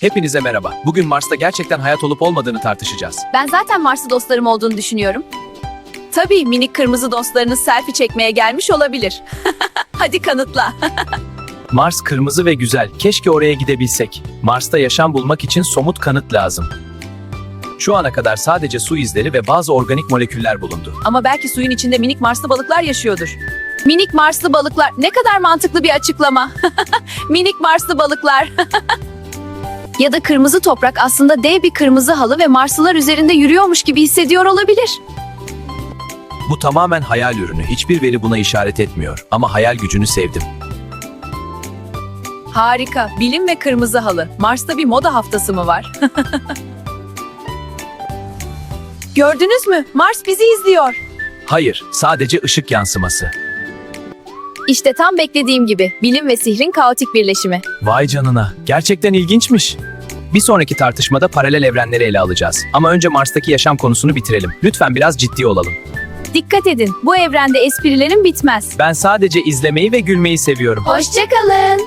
Hepinize merhaba. Bugün Mars'ta gerçekten hayat olup olmadığını tartışacağız. Ben zaten Marslı dostlarım olduğunu düşünüyorum. Tabii minik kırmızı dostlarınız selfie çekmeye gelmiş olabilir. Hadi kanıtla. Mars kırmızı ve güzel. Keşke oraya gidebilsek. Mars'ta yaşam bulmak için somut kanıt lazım. Şu ana kadar sadece su izleri ve bazı organik moleküller bulundu. Ama belki suyun içinde minik Marslı balıklar yaşıyordur. Minik Marslı balıklar ne kadar mantıklı bir açıklama. minik Marslı balıklar. Ya da kırmızı toprak aslında dev bir kırmızı halı ve Marslılar üzerinde yürüyormuş gibi hissediyor olabilir. Bu tamamen hayal ürünü. Hiçbir veri buna işaret etmiyor. Ama hayal gücünü sevdim. Harika. Bilim ve kırmızı halı. Mars'ta bir moda haftası mı var? Gördünüz mü? Mars bizi izliyor. Hayır, sadece ışık yansıması. İşte tam beklediğim gibi. Bilim ve sihrin kaotik birleşimi. Vay canına, gerçekten ilginçmiş. Bir sonraki tartışmada paralel evrenleri ele alacağız. Ama önce Mars'taki yaşam konusunu bitirelim. Lütfen biraz ciddi olalım. Dikkat edin. Bu evrende esprilerin bitmez. Ben sadece izlemeyi ve gülmeyi seviyorum. Hoşçakalın.